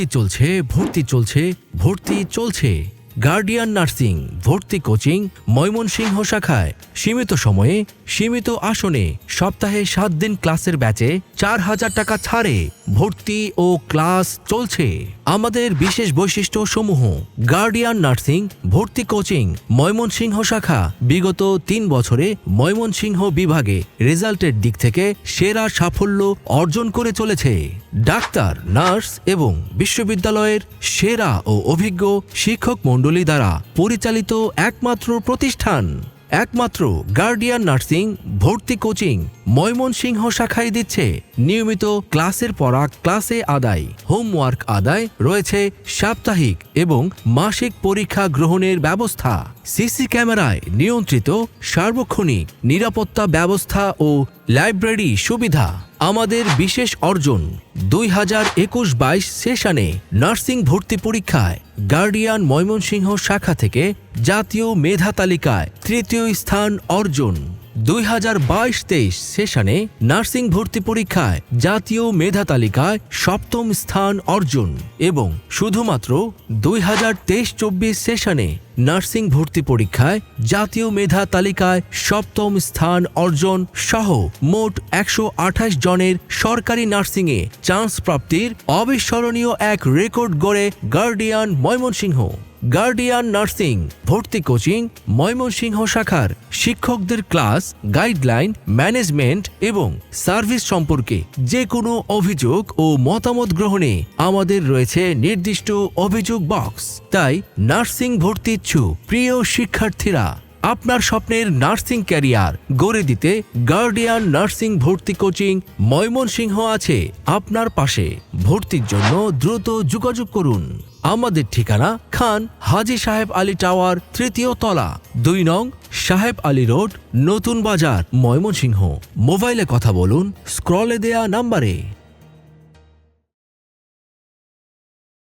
ভর্তি চলছে ভর্তি চলছে ভর্তি চলছে। গার্ডিয়ান নার্সিং, ভর্তি কোচিং, ময়মনসিংহ শাখায়। সীমিত সময়ে, সীমিত আসনে, সপ্তাহে সাত দিন ক্লাসের ব্যাচে চার হাজার টাকা ছাড়ে ভর্তি ও ক্লাস চলছে। আমাদের বিশেষ বৈশিষ্ট্য সমূহ গার্ডিয়ান নার্সিং, ভর্তি কোচিং, ময়মনসিংহ শাখা, বিগত তিন বছরে ময়মনসিংহ বিভাগে রেজাল্টের দিক থেকে সেরা সাফল্য অর্জন করে চলেছে। ডাক্তার, নার্স এবং বিশ্ববিদ্যালয়ের সেরা ও অভিজ্ঞ শিক্ষক মণ্ডলী দ্বারা পরিচালিত একমাত্র প্রতিষ্ঠান। একমাত্র গার্ডিয়ান নার্সিং ভর্তি কোচিং ময়মনসিংহ শাখায় দিচ্ছে। নিয়মিত ক্লাসের পড়া, ক্লাসে আদায়, হোমওয়ার্ক আদায় রয়েছে সাপ্তাহিক এবং মাসিক পরীক্ষা গ্রহণের ব্যবস্থা। সিসি ক্যামেরায় নিয়ন্ত্রিত সার্বক্ষণিক নিরাপত্তা ব্যবস্থা ও লাইব্রেরি সুবিধা। আমাদের বিশেষ অর্জন, দুই হাজার একুশ বাইশ সেশনে নার্সিং ভর্তি পরীক্ষায় গার্ডিয়ান ময়মনসিংহ শাখা থেকে জাতীয় মেধা তালিকায় তৃতীয় স্থান অর্জন, দুই হাজার বাইশ তেইশ সেশনে নার্সিং ভর্তি পরীক্ষায় জাতীয় মেধা তালিকায় সপ্তম স্থান অর্জন এবং শুধুমাত্র দুই হাজার তেইশ চব্বিশ সেশনে নার্সিং ভর্তি পরীক্ষায় জাতীয় মেধা তালিকায় সপ্তম স্থান অর্জন সহ মোট একশো আঠাশ জনের সরকারি নার্সিংয়ে চান্স প্রাপ্তির অবিস্মরণীয় এক রেকর্ড গড়ে গার্ডিয়ান ময়মনসিংহ। গার্ডিয়ান নার্সিং, ভর্তি কোচিং, ময়মনসিংহ শাখার শিক্ষকদের ক্লাস, গাইডলাইন, ম্যানেজমেন্ট এবং সার্ভিস সম্পর্কে যে কোনো অভিযোগ ও মতামত গ্রহণে আমাদের রয়েছে নির্দিষ্ট অভিযোগ বক্স। তাই নার্সিং ভর্তি ইচ্ছুক প্রিয় শিক্ষার্থীরা, আপনার স্বপ্নের নার্সিং ক্যারিয়ার গড়ে দিতে গার্ডিয়ান নার্সিং ভর্তি কোচিং ময়মনসিংহ আছে আপনার পাশে। ভর্তির জন্য দ্রুত যোগাযোগ করুন। আমাদের ঠিকানা খান হাজি সাহেব আলী টাওয়ার তৃতীয় তলা, দুই নং সাহেব আলী রোড, নতুন বাজার ময়মনসিংহ। মোবাইলে কথা বলুন, স্ক্রলে দেয়া নাম্বারে।